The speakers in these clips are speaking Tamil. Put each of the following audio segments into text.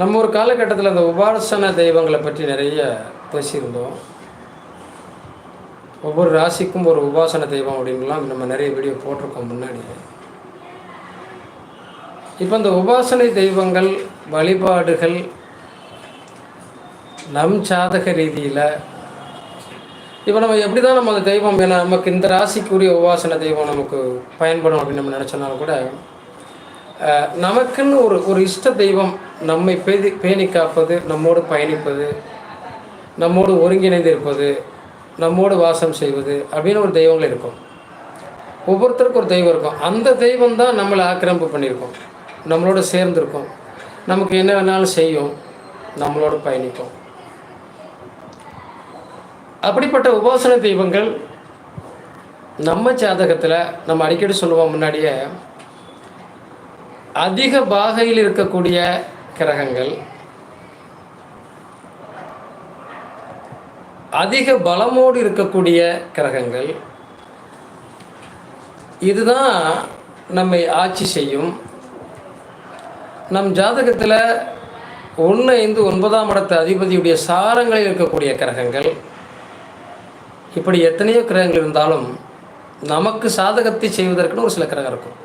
நம்ம ஒரு காலகட்டத்தில் இந்த உபாசன தெய்வங்களை பற்றி நிறைய பேசியிருந்தோம். ஒவ்வொரு ராசிக்கும் ஒரு உபாசன தெய்வம் அப்படின்லாம் நம்ம நிறைய வீடியோ போட்டிருக்கோம் முன்னாடி. இப்போ இந்த உபாசனை தெய்வங்கள் வழிபாடுகள் நம் சாதக ரீதியில் இப்போ நம்ம எப்படி தான் நம்ம அந்த தெய்வம் ஏன்னா நமக்கு இந்த ராசிக்குரிய உபாசன தெய்வம் நமக்கு பயன்படும் அப்படின்னு நம்ம நினச்சோம்னாலும் கூட நமக்குன்னு ஒரு ஒரு இஷ்ட தெய்வம் நம்மை பேதி பேணி காப்பது நம்மோடு பயணிப்பது நம்மோடு ஒருங்கிணைந்து இருப்பது நம்மோடு வாசம் செய்வது அப்படின்னு ஒரு தெய்வங்கள் இருக்கும். ஒவ்வொருத்தருக்கும் ஒரு தெய்வம் இருக்கும். அந்த தெய்வம் தான் நம்மளை ஆக்கிரமிப்பு பண்ணியிருக்கோம். நம்மளோட சேர்ந்துருக்கும். நமக்கு என்ன வேணாலும் செய்யும். நம்மளோட பயணிக்கும் அப்படிப்பட்ட உபாசன தெய்வங்கள் நம்ம ஜாதகத்தில் நம்ம அடிக்கடி சொல்லுவோம் முன்னாடியே அதிக பாகையில் இருக்கக்கூடிய கிரகங்கள் அதிக பலமோடு இருக்கக்கூடிய கிரகங்கள் இதுதான் நம்மை ஆட்சி செய்யும். நம் ஜாதகத்தில் ஒன்று ஐந்து ஒன்பதாம் இடத்து அதிபதியுடைய சாரங்களில் இருக்கக்கூடிய கிரகங்கள். இப்படி எத்தனையோ கிரகங்கள் இருந்தாலும் நமக்கு சாதகத்தை செய்வதற்குன்னு ஒரு சில கிரகம் இருக்கும்.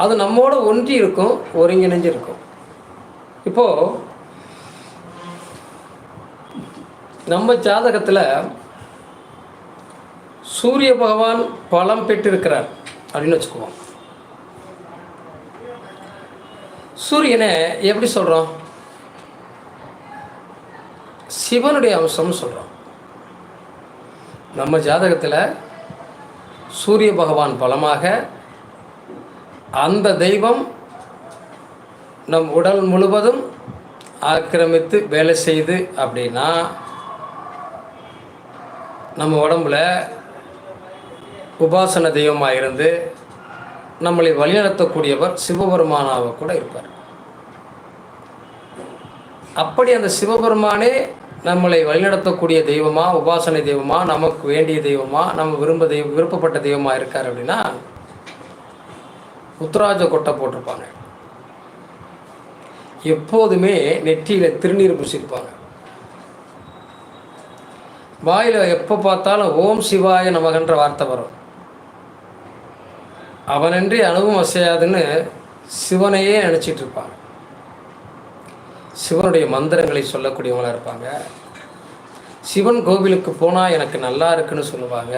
அது நம்மோட ஒன்றி இருக்கும் ஒருங்கிணைஞ்சு இருக்கும் இப்போது நம்ம ஜாதகத்தில் சூரிய பகவான் பலம் பெற்றிருக்கிறார் அப்படின்னு வச்சுக்குவோம். சூரியனை எப்படி சொல்கிறோம் சிவனுடைய அம்சம்னு சொல்கிறோம் நம்ம ஜாதகத்தில் சூரிய பகவான் பலமாக அந்த தெய்வம் நம் உடல் முழுவதும் ஆக்கிரமித்து வேலை செய்து அப்படின்னா நம்ம உடம்புல உபாசன தெய்வமாக இருந்து நம்மளை வழிநடத்தக்கூடியவர் சிவபெருமானாக கூட இருப்பார். அப்படி அந்த சிவபெருமானே நம்மளை வழிநடத்தக்கூடிய தெய்வமாக உபாசனை தெய்வமாக நமக்கு வேண்டிய தெய்வமாக நம்ம விரும்ப தெய்வம் விருப்பப்பட்ட தெய்வமாக இருக்கார் அப்படின்னா உத்தராஜ கொட்டை போட்டிருப்பாங்க. எப்போதுமே நெற்றியில் திருநீர் பூசியிருப்பாங்க வாயில் எப்போ பார்த்தாலும் ஓம் சிவாய நமகன்ற வார்த்தை வரும். அவனின்றி அனுபவம் அசையாதுன்னு சிவனையே நினச்சிட்டு இருப்பாங்க சிவனுடைய மந்திரங்களை சொல்லக்கூடியவங்களாக இருப்பாங்க. சிவன் கோவிலுக்கு போனால் எனக்கு நல்லா இருக்குன்னு சொல்லுவாங்க.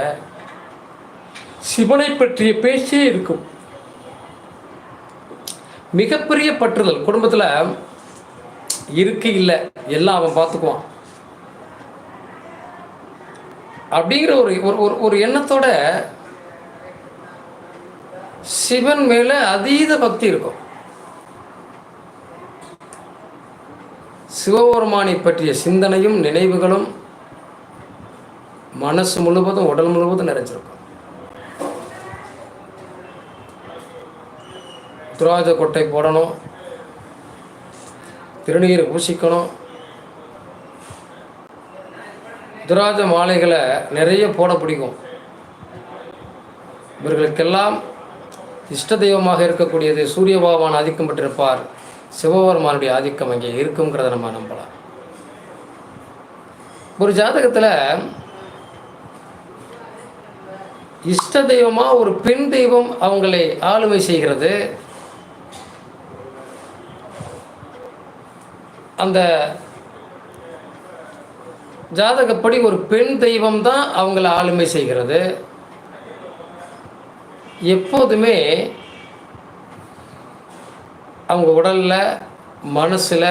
சிவனை பற்றிய பேச்சே இருக்கும். மிகப்பெரிய பற்றுதல் குடும்பத்தில் இருக்கு இல்லை எல்லாம் அவன் பார்த்துக்குவான் அப்படிங்கிற ஒரு ஒரு ஒரு ஒரு எண்ணத்தோட சிவன் மேலே அதீத பக்தி இருக்கும். சிவபெருமானை பற்றிய சிந்தனையும் நினைவுகளும் மனசு முழுவதும் உடல் முழுவதும் நிறைஞ்சிருக்கும். துராஜ கொட்டை போடணும். திருநீர் பூசிக்கணும். துராஜ மாலைகளை நிறைய போட பிடிக்கும். இவர்களுக்கெல்லாம் இஷ்ட தெய்வமாக இருக்கக்கூடியது சூரிய பகவான் ஆதிக்கம் பெற்றிருப்பார். சிவபெருமானுடைய ஆதிக்கம் அங்கே இருக்குங்கிறத நம்ம நம்பலாம். ஒரு ஜாதகத்தில் இஷ்ட தெய்வமாக ஒரு பெண் தெய்வம் அவங்களை ஆளுமை செய்கிறது. அந்த ஜாதகப்படி ஒரு பெண் தெய்வம் தான் அவங்கள ஆளுமை செய்கிறது. எப்போதுமே அவங்க உடலில் மனசில்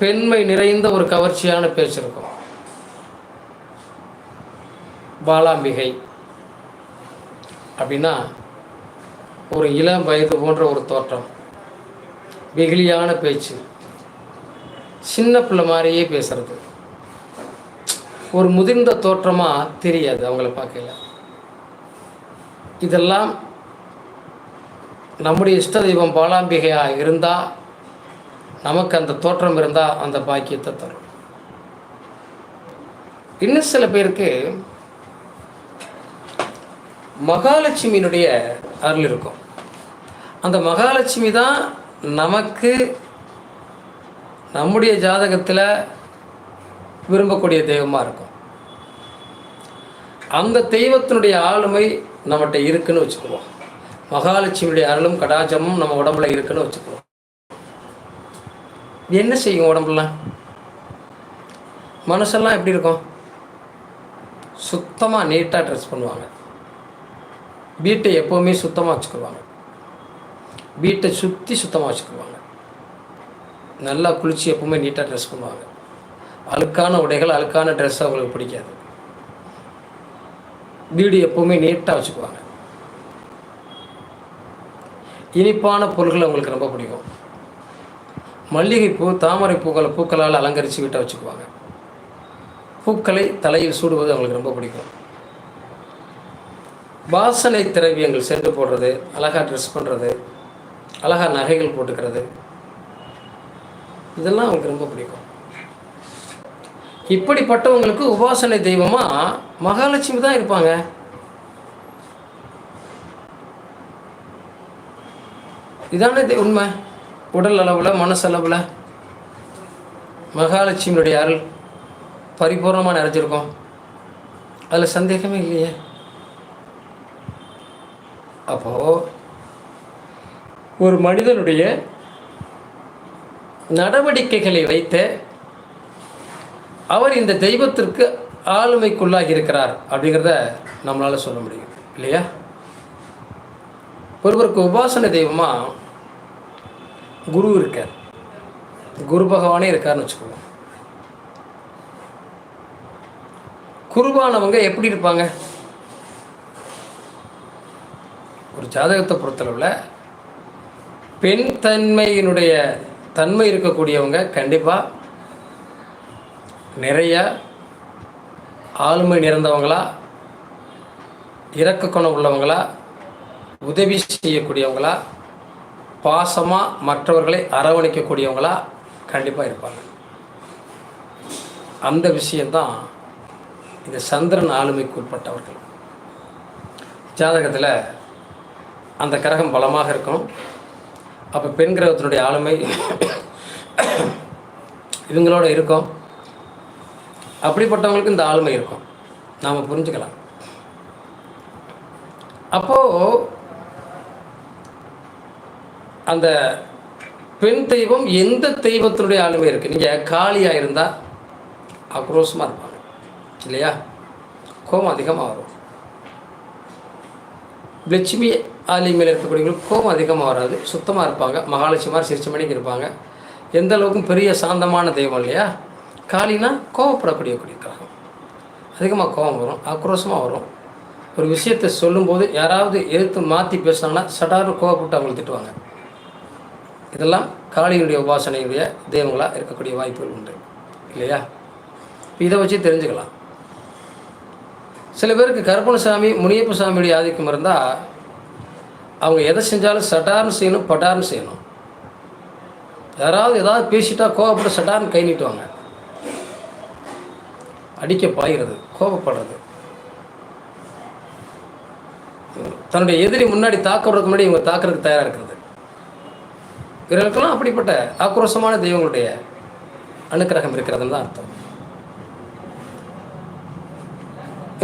பெண்மை நிறைந்த ஒரு கவர்ச்சியான பேச்சு இருக்கும். பாலாம்பிகை அப்படின்னா ஒரு இளம் வயது போன்ற ஒரு தோற்றம். வெகுளியான பேச்சு. சின்ன பிள்ளை மாதிரியே பேசுறது. ஒரு முதிர்ந்த தோற்றமாக தெரியாது அவங்கள பார்க்கல இதெல்லாம் நம்முடைய இஷ்ட தெய்வம் பாலாம்பிகையாக இருந்தால் நமக்கு அந்த தோற்றம் இருந்தால் அந்த பாக்கியத்தை தரும். இன்னும் சில பேருக்கு மகாலட்சுமியினுடைய அருள் இருக்கும். அந்த மகாலட்சுமி தான் நமக்கு நம்முடைய ஜாதகத்தில் விரும்பக்கூடிய தெய்வமாக இருக்கும். அந்த தெய்வத்தினுடைய ஆளுமை நம்மகிட்ட இருக்குன்னு வச்சுக்குவோம். மகாலட்சுமியுடைய அருளும் கடாச்சமும் நம்ம உடம்புல இருக்குன்னு வச்சுக்குவோம். என்ன செய்யும் உடம்புலாம் மனசெல்லாம் எப்படி இருக்கும்? சுத்தமாக நீட்டாக ட்ரெஸ் பண்ணுவாங்க. வீட்டை எப்போவுமே சுத்தமாக வச்சுக்குவாங்க. வீட்டை சுற்றி சுத்தமாக வச்சுக்குவாங்க. நல்லா குளித்து எப்போவுமே நீட்டாக ட்ரெஸ் பண்ணுவாங்க. அழுக்கான உடைகள் அழுக்கான ட்ரெஸ் அவங்களுக்கு பிடிக்காது. வீடு எப்போவுமே நீட்டாக வச்சுக்குவாங்க. இனிப்பான பொருட்கள் அவங்களுக்கு ரொம்ப பிடிக்கும். மல்லிகைப்பூ தாமரை பூக்களை பூக்களால் அலங்கரித்து வீட்டை வச்சுக்குவாங்க. பூக்களை தலையில் சூடுவது அவங்களுக்கு ரொம்ப பிடிக்கும். வாசனை திரவியங்கள் சென்று போடுறது அழகாக ட்ரெஸ் பண்ணுறது அழகாக நகைகள் போட்டுக்கிறது இதெல்லாம் அவங்களுக்கு ரொம்ப பிடிக்கும். இப்படிப்பட்டவங்களுக்கு உபாசனை தெய்வமாக மகாலட்சுமி தான் இருப்பாங்க. இதானே உண்மை. உடல் அளவில் மனசளவில் மகாலட்சுமியுடைய அருள் பரிபூர்ணமாக நிறைஞ்சிருக்கும். அதில் சந்தேகமே இல்லையே. அப்போது ஒரு மனிதனுடைய நடவடிக்கைகளை வைத்து அவர் இந்த தெய்வத்திற்கு ஆளுமைக்குள்ளாகி இருக்கிறார் அப்படிங்கிறத நம்மளால் சொல்ல முடியும். இல்லையா? ஒருவருக்கு உபாசன தெய்வமாக குரு இருக்கார். குரு பகவானே இருக்கார்னு வச்சுக்கோங்க. குருவானவங்க எப்படி இருப்பாங்க? ஒரு ஜாதகத்தை பொறுத்தளவில் பெண் தன்மையினுடைய தன்மை இருக்கக்கூடியவங்க கண்டிப்பாக நிறைய ஆளுமை நிறைந்தவங்களா இறக்க குணம் உள்ளவங்களா உதவி செய்யக்கூடியவங்களா பாசமாக மற்றவர்களை அரவணைக்கக்கூடியவங்களா கண்டிப்பாக இருப்பாங்க. அந்த விஷயந்தான் இந்த சந்திரன் ஆளுமைக்கு உட்பட்டவர்கள். ஜாதகத்தில் அந்த கிரகம் பலமாக இருக்கும். அப்போ பெண் கிரகத்தினுடைய ஆளுமை இவங்களோட இருக்கும். அப்படிப்பட்டவங்களுக்கு இந்த ஆளுமை இருக்கும். நாம் புரிஞ்சுக்கலாம். அப்போது அந்த பெண் தெய்வம் எந்த தெய்வத்தினுடைய ஆளுமை இருக்குது நீங்கள் காளியாக இருந்தால் ஆக்ரோஷமாக இருப்பாங்க. இல்லையா? கோபம் அதிகமாக வரும். லட்சுமியை லட்சுமி மேலே இருக்கக்கூடியவங்களுக்கு கோபம் அதிகமாக வராது சுத்தமாக இருப்பாங்க மகாலட்சுமி மாதிரி சிரிச்ச மணிக்கு இருப்பாங்க. எந்த அளவுக்கும் பெரிய சாந்தமான தெய்வம் இல்லையா? காளினா கோவப்படக்கூடிய கூடிய கிரகம். அதிகமாக கோபம் வரும் ஆக்ரோஷமாக வரும். ஒரு விஷயத்தை சொல்லும்போது யாராவது எதிர்த்து மாற்றி பேசுனாங்கன்னா சடார்னு கோவப்பட்டு அவங்களை திட்டுவாங்க. இதெல்லாம் காளியினுடைய உபாசனையுடைய தெய்வங்களாக இருக்கக்கூடிய வாய்ப்புகள் உண்டு இல்லையா? இதை வச்சு தெரிஞ்சுக்கலாம். சில பேருக்கு கருப்பணசாமி முனியப்ப சாமியுடைய ஆதிக்கம் இருந்தால் அவங்க எதை செஞ்சாலும் சட்டார்னு செய்யணும் பட்டார்னு செய்யணும். யாராவது ஏதாவது பேசிட்டா கோவப்பட்டு சட்டார்னு கை நீட்டுவாங்க. அடிக்க பாய்கிறது கோபப்படுறது தன்னுடைய எதிரி முன்னாடி தாக்கப்படுறதுக்கு முன்னாடி இவங்க தாக்குறதுக்கு தயாராக இருக்கிறது. இவர்களுக்கெல்லாம் அப்படிப்பட்ட ஆக்ரோஷமான தெய்வங்களுடைய அனுக்கிரகம் இருக்கிறதுன்னு தான் அர்த்தம்.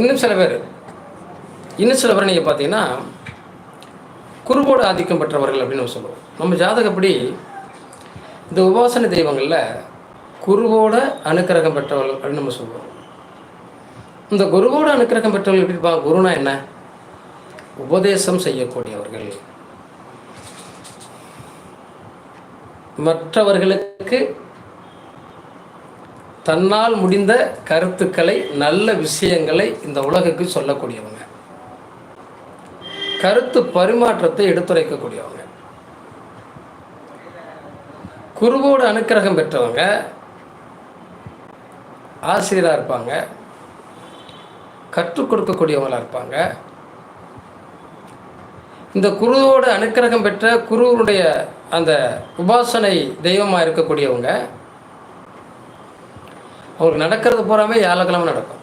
இன்னும் சில பேர் இன்னும் சில பேர் நீங்கள் பார்த்தீங்கன்னா குருவோட ஆதிக்கம் பெற்றவர்கள் அப்படின்னு நம்ம சொல்லுவோம் நம்ம ஜாதகப்படி இந்த உபாசன தெய்வங்களில் குருவோட அனுக்கிரகம் பெற்றவர்கள் அப்படின்னு நம்ம சொல்லுவோம் இந்த குருவோட அனுக்கிரகம் பெற்றவர்கள் எப்படி இருப்பாங்க? குருனா என்ன? உபதேசம் செய்யக்கூடியவர்கள். மற்றவர்களுக்கு தன்னால் முடிந்த கருத்துக்களை நல்ல விஷயங்களை இந்த உலகுக்கு சொல்லக்கூடியவங்க. கருத்து பரிமாற்றத்தை எடுத்துரைக்கக்கூடியவங்க. குருவோட அனுக்கிரகம் பெற்றவங்க ஆசிரியராக இருப்பாங்க கற்றுக் கொடுக்கக்கூடியவங்களாக இருப்பாங்க. இந்த குருவோட அனுக்கிரகம் பெற்ற குருவுடைய அந்த உபாசனை தெய்வமாக இருக்கக்கூடியவங்க அவங்களுக்கு நடக்கிறது பூராமே வியாழக்கிழமை நடக்கும்.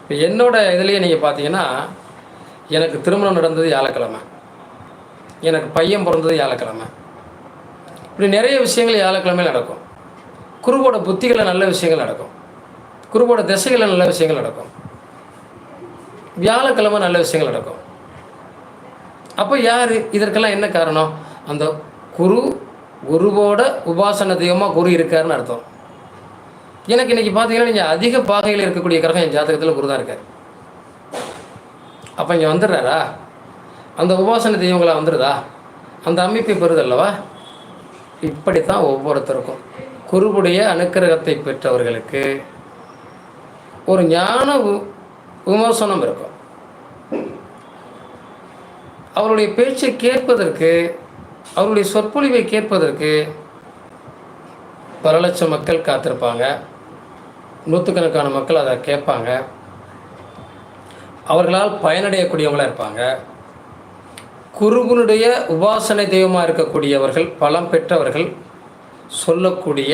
இப்போ என்னோட இதுலேயே நீங்கள் பார்த்தீங்கன்னா எனக்கு திருமணம் நடந்தது வியாழக்கிழமை. எனக்கு பையன் பிறந்தது வியாழக்கிழமை. இப்படி நிறைய விஷயங்கள் வியாழக்கிழமையில் நடக்கும். குருவோட புத்திகளில் நல்ல விஷயங்கள் நடக்கும். குருவோட திசைகளில் நல்ல விஷயங்கள் நடக்கும். வியாழக்கிழமை நல்ல விஷயங்கள் நடக்கும். அப்போ யார்? இதற்கெல்லாம் என்ன காரணம்? அந்த குரு குருவோட உபாசன தெய்வமாக குரு இருக்காருன்னு அர்த்தம். எனக்கு இன்னைக்கு பார்த்தீங்கன்னா நீங்கள் அதிக பாகையில் இருக்கக்கூடிய கிரகம் என் ஜாதகத்தில் குரு தான் இருக்கார். அப்போ இங்கே வந்துடுறாரா? அந்த உபாசனை தெய்வங்களாக வந்துடுதா அந்த அமைப்பை பெறுதல்லவா? இப்படி தான் ஒவ்வொருத்தருக்கும். குருவுடைய அனுக்கிரகத்தை பெற்றவர்களுக்கு ஒரு ஞான வி- விமர்சனம் இருக்கும். அவருடைய பேச்சை கேட்பதற்கு அவருடைய சொற்பொழிவை கேட்பதற்கு பல லட்சம் மக்கள் காத்திருப்பாங்க. நூற்றுக்கணக்கான மக்கள் அதை கேட்பாங்க. அவர்களால் பயனடையக்கூடியவங்களாக இருப்பாங்க. குருகுனுடைய உபாசனை தெய்வமாக இருக்கக்கூடியவர்கள் பலம் பெற்றவர்கள் சொல்லக்கூடிய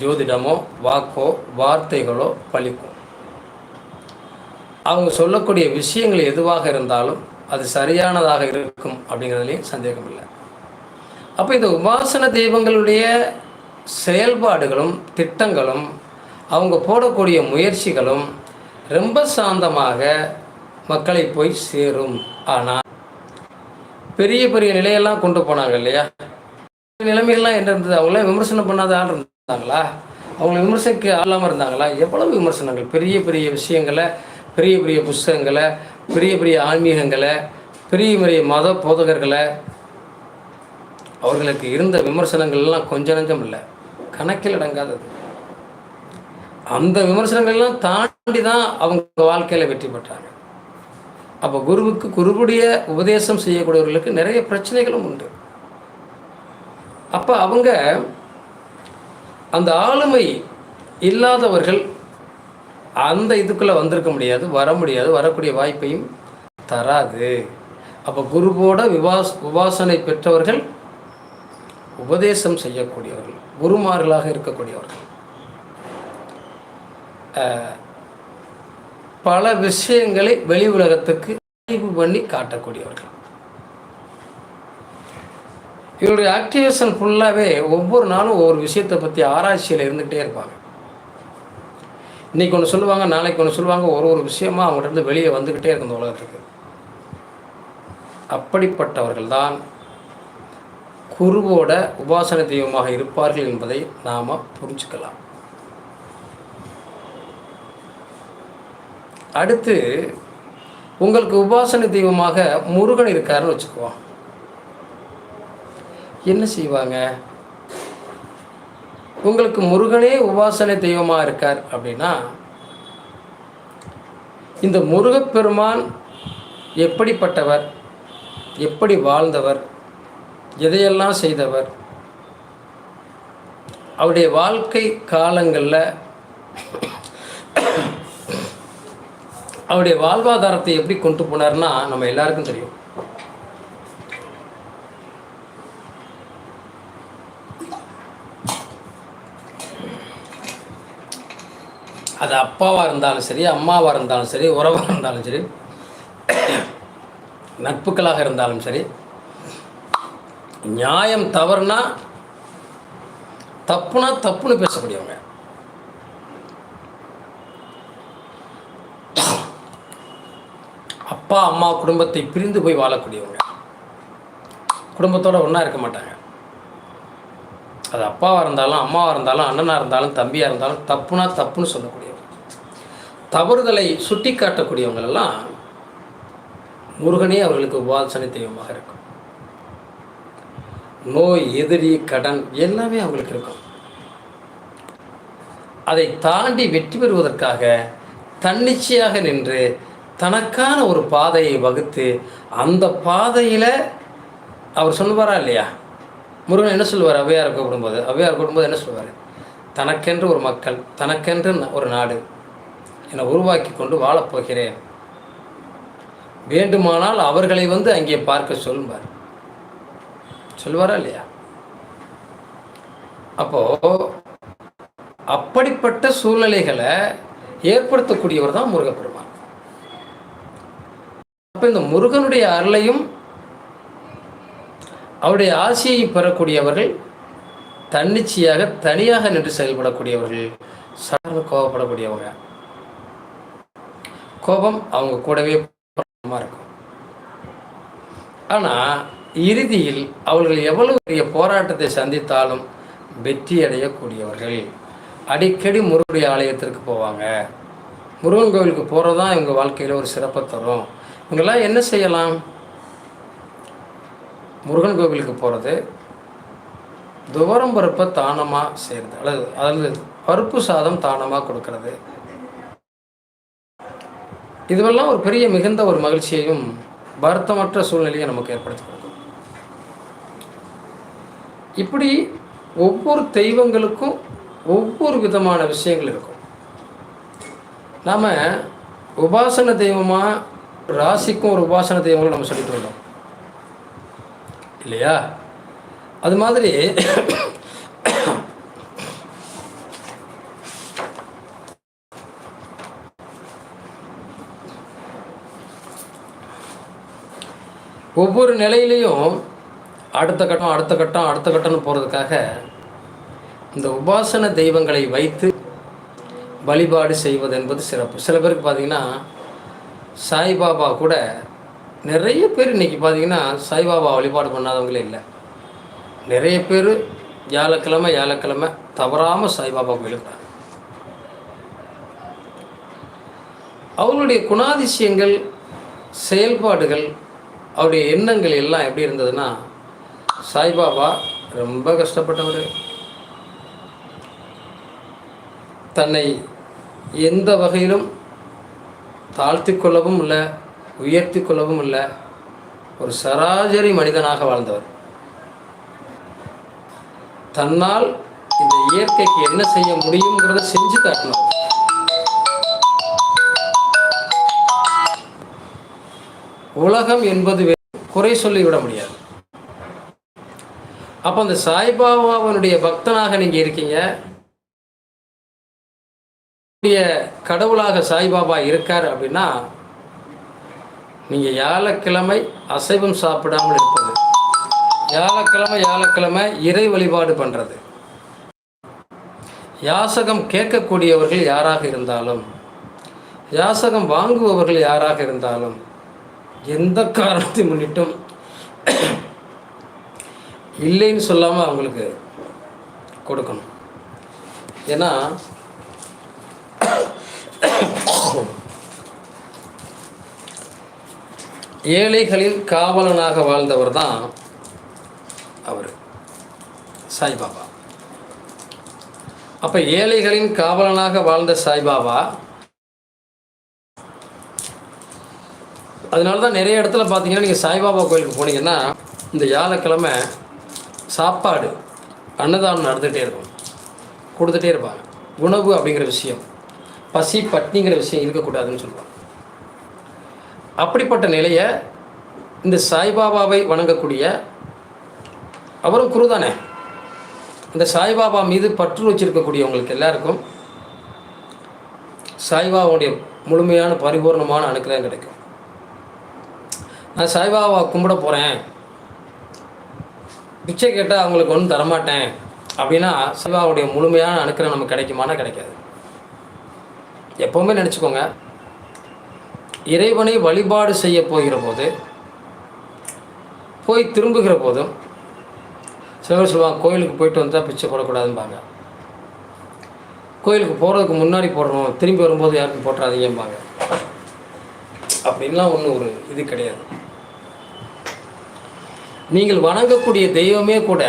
ஜோதிடமோ வாக்கோ வார்த்தைகளோ பழிக்கும். அவங்க சொல்லக்கூடிய விஷயங்கள் எதுவாக இருந்தாலும் அது சரியானதாக இருக்கும் அப்படிங்கிறதுலையும் சந்தேகம் இல்லை அப்போ இந்த உபாசன தெய்வங்களுடைய செயல்பாடுகளும் திட்டங்களும் அவங்க போடக்கூடிய முயற்சிகளும் ரொம்ப சாந்தமாக மக்களை போய் சேரும். ஆனால் பெரிய பெரிய நிலையெல்லாம் கொண்டு போனாங்க இல்லையா? நிலைமையெல்லாம் என்ன இருந்தது? அவங்களாம் விமர்சனம் பண்ணாத ஆள் இருந்தாங்களா? அவங்களை விமர்சனிக்க ஆளாமல் இருந்தாங்களா? எவ்வளவு விமர்சனங்கள்? பெரிய பெரிய விஷயங்களை பெரிய பெரிய புஸ்தகங்களை பெரிய பெரிய ஆன்மீகங்களை பெரிய பெரிய மத போதகர்களை அவர்களுக்கு இருந்த விமர்சனங்கள்லாம் கொஞ்ச நஞ்சம் இல்லை. கணக்கில் அடங்காதது. அந்த விமர்சனங்கள்லாம் தாண்டி தான் அவங்க வாழ்க்கையில் வெற்றி பெற்றாங்க. அப்போ குருவுக்கு குருவுடைய உபதேசம் செய்யக்கூடியவர்களுக்கு நிறைய பிரச்சனைகளும் உண்டு. அப்போ அவங்க அந்த ஆளுமை இல்லாதவர்கள் அந்த இதுக்குள்ளே வந்திருக்க முடியாது வர முடியாது வரக்கூடிய வாய்ப்பையும் தராது. அப்போ குருவோட விவாஸ் உபாசனை பெற்றவர்கள் உபதேசம் செய்யக்கூடியவர்கள் குருமார்களாக இருக்கக்கூடியவர்கள். பல விஷயங்களை வெளி உலகத்துக்கு அறிவு பண்ணி காட்டக்கூடியவர்கள். இவருடைய ஆக்டிவேஷன் ஃபுல்லாகவே ஒவ்வொரு நாளும் ஒவ்வொரு விஷயத்தை பற்றி ஆராய்ச்சியில் இருந்துகிட்டே இருப்பாங்க. இன்னைக்கு ஒன்று சொல்லுவாங்க நாளைக்கு ஒன்று சொல்லுவாங்க ஒரு ஒரு விஷயமா அவங்கள்ட்ட இருந்து வெளியே வந்துக்கிட்டே இருக்கும் இந்த உலகத்துக்கு. அப்படிப்பட்டவர்கள் தான் குருவோட உபாசன தெய்வமாக இருப்பார்கள் என்பதை நாம் புரிஞ்சுக்கலாம். அடுத்து உங்களுக்கு உபாசன தெய்வமாக முருகன் இருக்காருன்னு வச்சுக்குவோம் என்ன செய்வாங்க? உங்களுக்கு முருகனே உபாசனை தெய்வமாக இருக்கார் அப்படின்னா இந்த முருகப்பெருமான் எப்படிப்பட்டவர்? எப்படி வாழ்ந்தவர்? எதையெல்லாம் செய்தவர்? அவருடைய வாழ்க்கை காலங்களில் அவருடைய வாழ்வாதாரத்தை எப்படி கொண்டு போனார்னா நம்ம எல்லாருக்கும் தெரியும். அது அப்பாவாக இருந்தாலும் சரி அம்மாவாக இருந்தாலும் சரி உறவாக இருந்தாலும் சரி நட்புகளாக இருந்தாலும் சரி நியாயம் தவறுனா தப்புனா தப்புன்னு பேசக்கூடியவங்க. அப்பா அம்மா குடும்பத்தை பிரிந்து போய் வாழக்கூடியவங்க குடும்பத்தோட ஒன்றா இருக்க மாட்டாங்க. அது அப்பாவாக இருந்தாலும் அம்மாவாக இருந்தாலும் அண்ணனாக இருந்தாலும் தம்பியாக இருந்தாலும் தப்புனா தப்புன்னு சொல்லக்கூடியவங்க. தவறுதலை சுட்டி காட்டக்கூடியவங்களெல்லாம் முருகனே அவர்களுக்கு உபாசனை தெய்வமாக இருக்கும். நோய் எதிரி கடன் எல்லாமே அவங்களுக்கு இருக்கும். அதை தாண்டி வெற்றி பெறுவதற்காக தன்னிச்சையாக நின்று தனக்கான ஒரு பாதையை வகுத்து அந்த பாதையில் அவர் சொல்லுவாரா இல்லையா? முருகன் என்ன சொல்லுவார்? ஔவையார் கூப்பிடும்போது. அவ்வையார் கூப்பிடும்போது என்ன சொல்லுவார்? தனக்கென்று ஒரு மக்கள் தனக்கென்று ஒரு நாடு என்னை உருவாக்கி கொண்டு வாழப்போகிறேன் வேண்டுமானால் அவர்களை வந்து அங்கே பார்க்க சொல்லுவார் சொல்லுவாரா இல்லையா? அப்போ அப்படிப்பட்ட சூழ்நிலைகளை ஏற்படுத்தக்கூடியவர் தான் முருகப்பெருமான். அப்போ இந்த முருகனுடைய அருளையும் அவருடைய ஆசையை பெறக்கூடியவர்கள் தன்னிச்சையாக தனியாக நின்று செயல்படக்கூடியவர்கள். சாதாரண கோபப்படக்கூடியவங்க. கோபம் அவங்க கூடவே இருக்கும். ஆனால் இறுதியில் அவர்கள் எவ்வளவு பெரிய போராட்டத்தை சந்தித்தாலும் வெற்றி அடையக்கூடியவர்கள். அடிக்கடி முருகனுடைய ஆலயத்திற்கு போவாங்க. முருகன் கோவிலுக்கு போகிறது தான் இவங்க வாழ்க்கையில் ஒரு சிறப்பை தரும். இவங்கெல்லாம் என்ன செய்யலாம்? முருகன் கோவிலுக்கு போகிறது துவரம் பருப்பை தானமாக செய்கிறது அல்லது அதாவது பருப்பு சாதம் தானமாக கொடுக்கறது. இதுவெல்லாம் ஒரு பெரிய மிகுந்த ஒரு மகிழ்ச்சியையும் வருத்தமற்ற சூழ்நிலையை நமக்கு ஏற்படுத்தி கொடுக்கும். இப்படி ஒவ்வொரு தெய்வங்களுக்கும் ஒவ்வொரு விதமான விஷயங்கள் இருக்கும். நாம் உபாசன தெய்வமாக ராசிக்கும் ஒரு உபாசன தெய்வங்களும் நம்ம சொல்லிட்டு வந்தோம். இல்லையா? அது மாதிரி ஒவ்வொரு நிலையிலையும் அடுத்த கட்டம் அடுத்த கட்டம் அடுத்த கட்டம்னு போகிறதுக்காக இந்த உபாசன தெய்வங்களை வைத்து வழிபாடு செய்வது என்பது சிறப்பு. சில பேருக்கு பார்த்தீங்கன்னா சாய்பாபா கூட நிறைய பேர் இன்றைக்கி பார்த்தீங்கன்னா சாய்பாபா வழிபாடு பண்ணாதவங்களே இல்லை. நிறைய பேர் வியாழக்கிழமை வியாழக்கிழமை தவறாமல் சாய்பாபா கோயிலுக்குறாங்க. அவருடைய குணாதிசயங்கள் செயல்பாடுகள் அவருடைய எண்ணங்கள் எல்லாம் எப்படி இருந்ததுன்னா சாய்பாபா ரொம்ப கஷ்டப்பட்டவர். தன்னை எந்த வகையிலும் தாழ்த்தி கொள்ளவும் இல்லை உயர்த்தி கொள்ளவும் இல்லை ஒரு சராசரி மனிதனாக வாழ்ந்தவர். தன்னால் இந்த இயற்கைக்கு என்ன செய்ய முடியுங்கிறத செஞ்சு காட்டணும் உலகம் என்பது குறை சொல்லிவிட முடியாது. அப்போ அந்த சாய்பாபாவனுடைய பக்தனாக நீங்கள் இருக்கீங்க. கடவுளாக சாய்பாபா இருக்கார் அப்படின்னா நீங்கள் வியாழக்கிழமை அசைவம் சாப்பிடாமல் இருப்பது வியாழக்கிழமை வியாழக்கிழமை இறை வழிபாடு பண்ணுறது யாசகம் கேட்கக்கூடியவர்கள் யாராக இருந்தாலும் யாசகம் வாங்குபவர்கள் யாராக இருந்தாலும் எந்த காரணத்தை முன்னிட்டும் இல்லைன்னு சொல்லாமல் அவங்களுக்கு கொடுக்கணும். ஏன்னா ஏழைகளின் காவலனாக வாழ்ந்தவர் தான் அவர். சாய்பாபா. அப்போ ஏழைகளின் காவலனாக வாழ்ந்த சாய்பாபா அதனால தான் நிறைய இடத்துல பார்த்தீங்கன்னா நீங்கள் சாய்பாபா கோயிலுக்கு போனீங்கன்னா இந்த வியாழக்கிழமை சாப்பாடு அன்னதானம் நடந்துகிட்டே இருக்கும். கொடுத்துட்டே இருப்பாங்க. உணவு அப்படிங்கிற விஷயம். பசி பட்னிங்கிற விஷயம் இருக்கக்கூடாதுன்னு சொல்லுவாங்க. அப்படிப்பட்ட நிலையை இந்த சாய்பாபாவை வணங்கக்கூடிய அவரும் குரு தானே. இந்த சாய்பாபா மீது பற்று வச்சிருக்கக்கூடியவங்களுக்கு எல்லாருக்கும் சாய்பாபாவுடைய முழுமையான பரிபூர்ணமான அனுக்கிரகம் கிடைக்கும். நான் சாய்பாபா கும்பிட போகிறேன் பிச்சை கேட்டால் அவங்களுக்கு ஒன்றும் தரமாட்டேன். அப்படின்னா சாய்பாபாவுடைய முழுமையான அனுக்கிரகம் நமக்கு கிடைக்குமானா கிடைக்காது. எப்போவுமே நினச்சிக்கோங்க. இறைவனை வழிபாடு செய்ய போகிற போது போய் திரும்புகிற போதும் சிலர் சொல்லுவாங்க கோயிலுக்கு போயிட்டு வந்தால் பிச்சை போடக்கூடாதும்பாங்க. கோயிலுக்கு போகிறதுக்கு முன்னாடி போடணும் திரும்பி வரும்போது யாருக்கும் போட்டுறாதீங்கம்பாங்க. அப்படின்லாம் ஒன்றும் ஒரு இது கிடையாது. நீங்கள் வணங்கக்கூடிய தெய்வமே கூட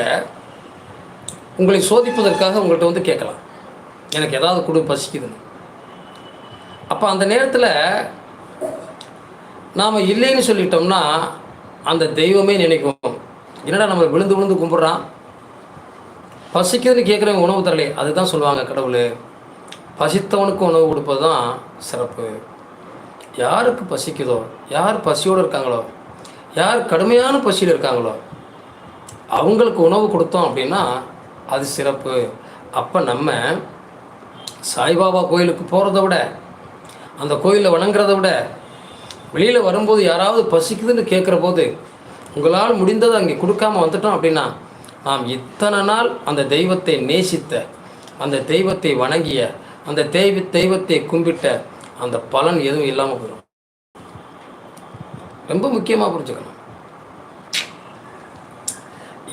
உங்களை சோதிப்பதற்காக உங்கள்கிட்ட வந்து கேட்கலாம். எனக்கு ஏதாவது கொடு பசிக்குதுன்னு. அப்போ அந்த நேரத்தில் நாம் இல்லைன்னு சொல்லிட்டோம்னா அந்த தெய்வமே நினைக்கும். என்னடா நம்ம விழுந்து விழுந்து கும்பிட்றான்? பசிக்குதுன்னு கேட்குறவங்க உணவு தரலையே அதுதான் சொல்லுவாங்க கடவுள். பசித்தவனுக்கு உணவு கொடுப்பது தான் சிறப்பு. யாருக்கு பசிக்குதோ யார் பசியோடு இருக்காங்களோ யார் கடுமையான பசியில் இருக்காங்களோ அவங்களுக்கு உணவு கொடுத்தோம் அப்படின்னா அது சிறப்பு. அப்போ நம்ம சாய்பாபா கோயிலுக்கு போகிறத விட அந்த கோயிலில் வணங்குறத விட வெளியில் வரும்போது யாராவது பசிக்குதுன்னு கேட்குற போது உங்களால் முடிந்ததை அங்கே கொடுக்காம வந்துட்டோம் அப்படின்னா நாம் இத்தனை நாள் அந்த தெய்வத்தை நேசித்த அந்த தெய்வத்தை வணங்கிய அந்த தெய்வ தெய்வத்தை கும்பிட்ட அந்த பலன் எதுவும் இல்லாமல் போயிடும். ரொம்ப முக்கியமாக புரிஞ்சுக்கணும்.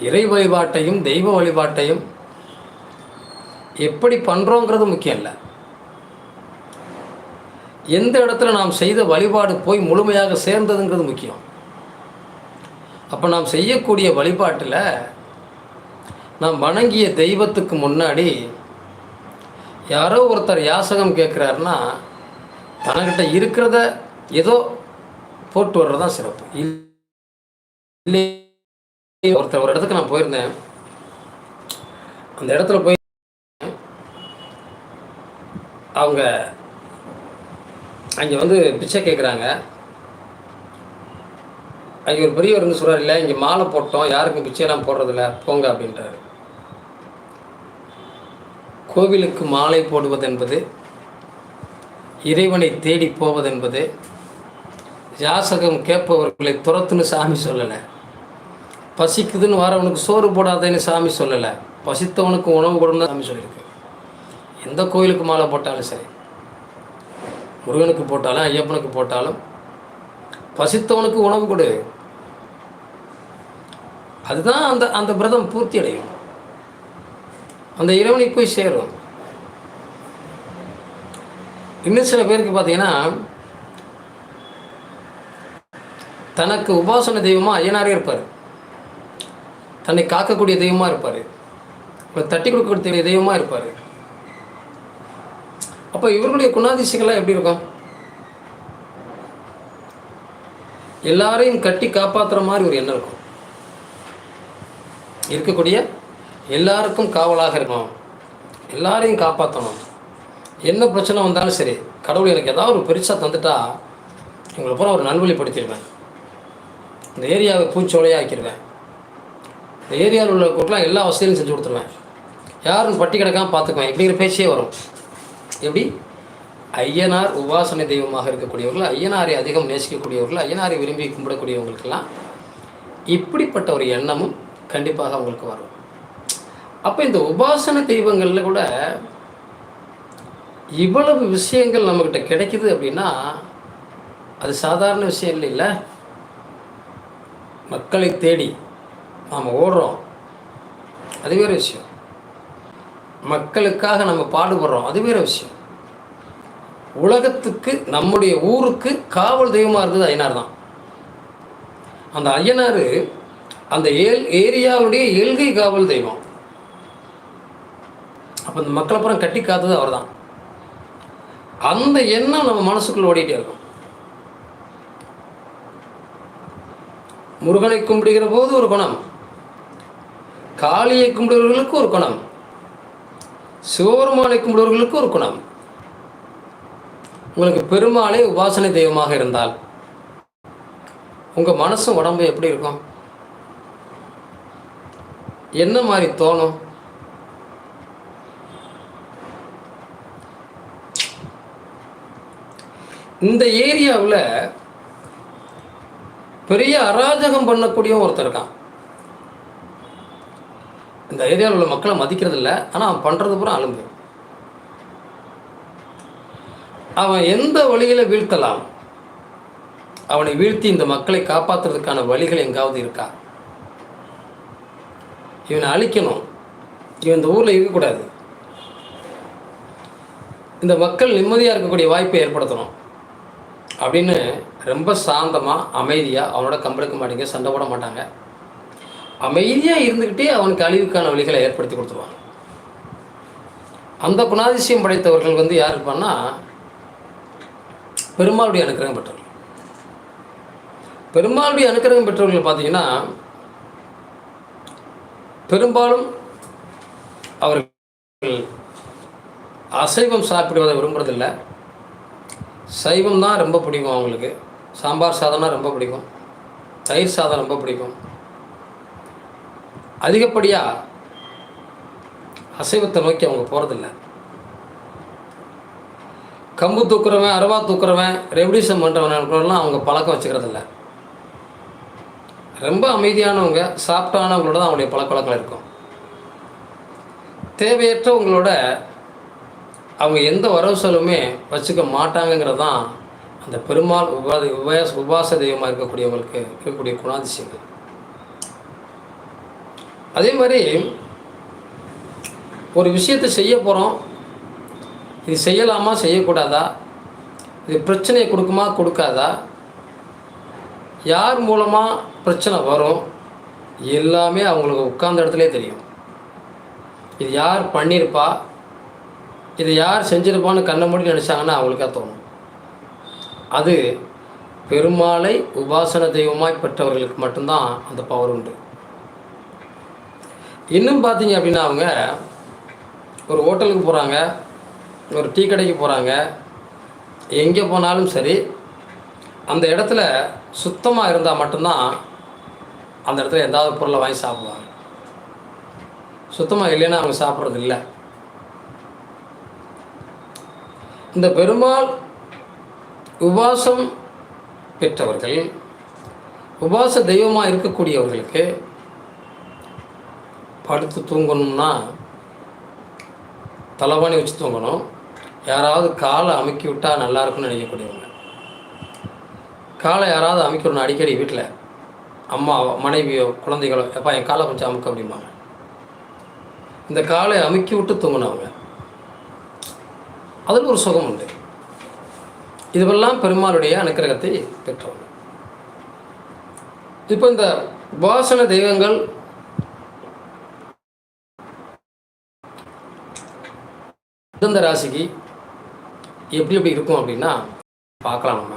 இறை வழிபாட்டையும் தெய்வ வழிபாட்டையும் எப்படி பண்ணுறோங்கிறது முக்கியம் இல்லை. எந்த இடத்துல நாம் செய்த வழிபாடு போய் முழுமையாக சேர்ந்ததுங்கிறது முக்கியம். அப்போ நாம் செய்யக்கூடிய வழிபாட்டில் நாம் வணங்கிய தெய்வத்துக்கு முன்னாடி யாரோ ஒருத்தர் யாசகம் கேட்குறாருன்னா தனக்கிட்ட இருக்கிறத ஏதோ போட்டு வர்றது தான் சிறப்பு. இல்லை ஒருத்தர் ஒரு இடத்துக்கு நான் போயிருந்தேன். அந்த இடத்துல போய் அவங்க அங்கே வந்து பிச்சை கேட்குறாங்க அங்கே ஒரு பெரியவர் வந்து சொல்கிறார் இல்லை இங்கே மாலை போட்டோம் யாருக்கும் பிச்சையெல்லாம் போடுறதில்ல போங்க அப்படின்றாரு. கோவிலுக்கு மாலை போடுவது என்பது இறைவனை தேடி போவது என்பது யாசகம் கேட்பவர்களை துரத்துன்னு சாமி சொல்லலை. பசிக்குதுன்னு வரவனுக்கு சோறு போடாதேன்னு சாமி சொல்லலை. பசித்தவனுக்கு உணவு கொடுன்னு சாமி சொல்லியிருக்கு. எந்த கோயிலுக்கு மாலை போட்டாலும் சரி. முருகனுக்கு போட்டாலும் ஐயப்பனுக்கு போட்டாலும் பசித்தவனுக்கு உணவு கொடு. அதுதான் அந்த அந்த விரதம் பூர்த்தி அடையும் அந்த இறைவனுக்கு போய் சேரும். இன்னும் சில பேருக்கு பார்த்தீங்கன்னா தனக்கு உபாசன தெய்வமாக ஐயனாரே இருப்பார். தன்னை காக்கக்கூடிய தெய்வமாக இருப்பார். தட்டி கொடுக்கக்கூடிய தெய்வமாக இருப்பார். அப்போ இவர்களுடைய குணாதிசயங்கள்லாம் எப்படி இருக்கும்? எல்லாரையும் கட்டி காப்பாற்றுற மாதிரி ஒரு எண்ணம் இருக்கும். இருக்கக்கூடிய எல்லாருக்கும் காவலாக இருக்கணும். எல்லாரையும் காப்பாற்றணும் என்ன பிரச்சனை வந்தாலும் சரி கடவுள் எனக்கு ஏதாவது ஒரு பெருசாக தந்துட்டா எங்களை பூரா ஒரு நல்வழிப்படுத்திடுவேன். இந்த ஏரியாவை பூச்சோலையாக ஆக்கிடுவேன். இந்த ஏரியாவில் உள்ள கூட்டெலாம் எல்லா வசதியும் செஞ்சு கொடுத்துருவேன். யாரும் பட்டி கிடக்காம பார்த்துக்குவேன். இப்படிங்கிற பேச்சே வரும். எப்படி? ஐயனார் உபாசனை தெய்வமாக இருக்கக்கூடியவர்கள் ஐயனாரை அதிகம் நேசிக்கக்கூடியவர்கள் ஐயனாரை விரும்பி கும்பிடக்கூடியவங்களுக்கெல்லாம் இப்படிப்பட்ட ஒரு எண்ணமும் கண்டிப்பாக அவங்களுக்கு வரும். அப்போ இந்த உபாசன தெய்வங்களில் கூட இவ்வளவு விஷயங்கள் நம்மக்கிட்ட கிடைக்குது அப்படின்னா அது சாதாரண விஷயம் இல்லை இல்லை. மக்களை தேடி நாம் ஓடுறோம். அது ஒரு விஷயம். மக்களுக்காக நம்ம பாடுபடுறோம். அது வேறு விஷயம். உலகத்துக்கு நம்முடைய ஊருக்கு காவல் தெய்வமாக இருந்தது ஐயனார் தான். அந்த ஐயனார் அந்த ஏல் ஏரியாவுடைய எல்கை காவல் தெய்வம். அப்போ இந்த மக்களை புறம் கட்டி காத்தது அவர் தான் அந்த எண்ணம் நம்ம மனசுக்குள்ள ஓடிட்டே இருக்கும். முருகனை கும்பிடுகிற போது ஒரு குணம். காளியை கும்பிடுகிறவர்களுக்கு ஒரு குணம். சிவபெருமானை கும்பிடுவர்களுக்கு ஒரு குணம். உங்களுக்கு பெருமாளே உபாசனை தெய்வமாக இருந்தால் உங்கள் மனசும் உடம்பு எப்படி இருக்கும்? என்ன மாதிரி தோணும்? இந்த ஏரியாவில் பெரிய அராஜகம் பண்ணக்கூடிய ஒருத்தர் இருக்கான். இந்த ஏரியாவில் உள்ள மக்களை மதிக்கிறது இல்லை ஆனால் அவன் பண்ணுறது பூரா அலும்பு. அவன் எந்த வழியில் வீழ்த்தலாம்? அவனை வீழ்த்தி இந்த மக்களை காப்பாற்றுறதுக்கான வழிகள் எங்காவது இருக்கா? இவனை அழிக்கணும். இவன் இந்த ஊரில் இருக்கக்கூடாது. இந்த மக்கள் நிம்மதியாக இருக்கக்கூடிய வாய்ப்பை ஏற்படுத்தணும். அப்படின்னு ரொம்ப சாந்தமாக அமைதியாக அவனோட கம்பெடுக்க மாட்டேங்க சண்டை போட மாட்டாங்க. அமைதியாக இருந்துக்கிட்டே அவனுக்கு அழிவுக்கான வழிகளை ஏற்படுத்தி கொடுத்துருவாங்க. அந்த குணாதிசயம் படைத்தவர்கள் வந்து யார் இருப்பான்னா பெருமாளுடைய அனுக்கிரகம் பெற்றவர்கள் பெருமாளுடைய அனுக்கிரகம் பெற்றவர்கள் பார்த்தீங்கன்னா பெரும்பாலும் அவர்கள் அசைவம் சாப்பிடுவதை விரும்புறதில்லை. சைவம் தான் ரொம்ப பிடிக்கும் அவங்களுக்கு. சாம்பார் சாதம்னா ரொம்ப பிடிக்கும். தயிர் சாதம் ரொம்ப பிடிக்கும். அதிகப்படியாக அசைவத்தை நோக்கி அவங்க போகிறதில்ல கம்பு தூக்குறவன் அருவா தூக்குறவன் ரெவல்யூஷன் பண்ணுறவனுக்குலாம் அவங்க பழக்கம் வச்சுக்கிறதில்ல. ரொம்ப அமைதியானவங்க சாப்பிட்டானவங்களோட தான் அவங்களுடைய பழக்க இருக்கும். தேவையற்றவங்களோட அவங்க எந்த வரவு செலவுமே வச்சுக்க மாட்டாங்கங்கிறது தான் அந்த பெருமாள் உபாதி உபாச உபாச தெய்வமாக இருக்கக்கூடியவங்களுக்கு இருக்கக்கூடிய குணாதிசயங்கள். அதே மாதிரி ஒரு விஷயத்தை செய்ய போகிறோம் இது செய்யலாமா செய்யக்கூடாதா? இது பிரச்சனையை கொடுக்குமா கொடுக்காதா? யார் மூலமாக பிரச்சனை வரும்? எல்லாமே அவங்களுக்கு உட்கார்ந்த இடத்துலே தெரியும். இது யார் பண்ணியிருப்பா? இது யார் செஞ்சுருப்பான்னு கண்ணை மூடி நினச்சாங்கன்னா அவங்களுக்கே தோணும். அது பெருமாளை உபாசன தெய்வமாய் பெற்றவர்களுக்கு மட்டும்தான் அந்த பவர் உண்டு. இன்னும் பார்த்தீங்க அப்படின்னா அவங்க ஒரு ஹோட்டலுக்கு போகிறாங்க ஒரு டீ கடைக்கு போகிறாங்க எங்கே போனாலும் சரி அந்த இடத்துல சுத்தமாக இருந்தால் மட்டும்தான் அந்த இடத்துல எதாவது பொருளை வாங்கி சாப்பிடுவாங்க. சுத்தமாக இல்லைன்னா அவங்க சாப்பிட்றது இல்லை. இந்த பெருமாள் உபாசம் பெற்றவர்கள் உபாச தெய்வமாக இருக்கக்கூடியவர்களுக்கு படுத்து தூங்கணும்னா தலைவாணி வச்சு தூங்கணும். யாராவது காலை அமுக்கி விட்டால் நல்லா இருக்கும்னு நினைக்கக்கூடியவங்க. காலை யாராவது அமைக்கணும் அடிக்கடி வீட்டில் அம்மா மனைவியோ குழந்தைகளோ எப்பா என் காலை கொஞ்சம் அமுக்க அப்படிம்பாங்க. இந்த காலை அமுக்கி விட்டு தூங்கினவங்க அதில் ஒரு சுகம் உண்டு. இதுவெல்லாம் பெருமாளுடைய அனுக்கிரகத்தை பெற்றவங்க. இப்போ இந்த உபாசன தெய்வங்கள் இந்த ராசிக்கு எப்படி எப்படி இருக்கும் அப்படின்னா பார்க்கலாம் நம்ம.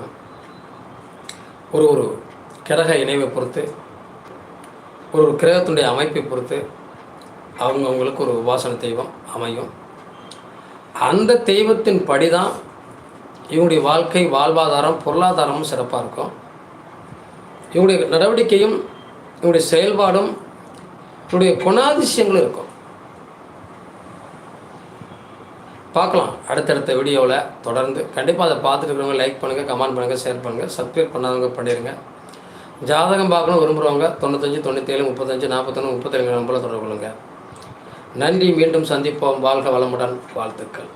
ஒரு ஒரு கிரக இணைவை பொறுத்து ஒரு ஒரு கிரகத்தினுடைய அமைப்பை பொறுத்து அவங்கவுங்களுக்கு ஒரு உபாசன தெய்வம் அமையும். அந்த தெய்வத்தின் படி தான் இவங்களுடைய வாழ்க்கை வாழ்வாதாரம் பொருளாதாரமும் சிறப்பாக இருக்கும். இவங்களுடைய நடவடிக்கையும் இவங்களுடைய செயல்பாடும் இவருடைய குணாதிசயங்களும் இருக்கும். பார்க்கலாம். அடுத்தடுத்த வீடியோவில் தொடர்ந்து. கண்டிப்பாக அதை பார்த்துட்டு இருக்கிறவங்க லைக் பண்ணுங்கள் கமெண்ட் பண்ணுங்கள் ஷேர் பண்ணுங்கள் சப்ஸ்கிரைப் பண்ணாதவங்க பண்ணிடுங்க. ஜாதகம் பார்க்கணும் விரும்புகிறவங்க தொண்ணூத்தஞ்சு தொண்ணூற்றேழு முப்பத்தஞ்சு நாற்பத்தொன்று முப்பத்தேழு நம்பரில் தொடர்பு கொள்ளுங்கள் நன்றி மீண்டும் சந்திப்போம். வாழ்க வளமுடன். வாழ்த்துக்கள்.